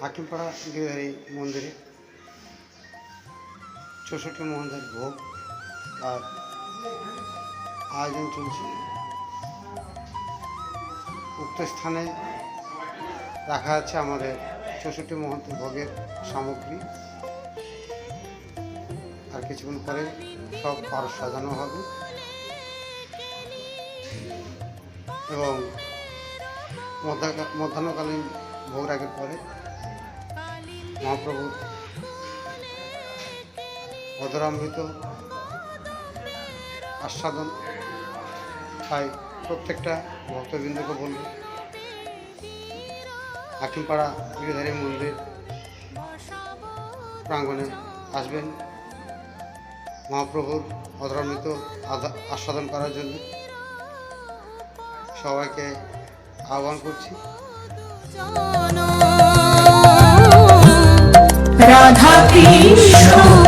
হাকিমপাড়া গিরিধারী মন্দিরে চৌষট্টি মোহনদার ভোগ আর আয়োজন চলছে। উক্ত স্থানে রাখা আছে আমাদের চৌষট্টি মোহন্ত ভোগের সামগ্রী। আর কিছুক্ষণ পরে সব পারস সাজানো হবে। এবং মধ্যাহ্ন- মধ্যাহ্নকালীন ভোগ রাগের পরে মহাপ্রভু অধরামৃত আস্বাদন তাই প্রত্যেকটা ভক্তবৃন্দকে বলব। হাকিমপাড়া গিরিধারী মন্দির প্রাঙ্গণে আসবেন। মহাপ্রভুর অধরামৃত আস্বাদন করার জন্য সবাইকে আহ্বান করছি। রাধা কৃষ্ণ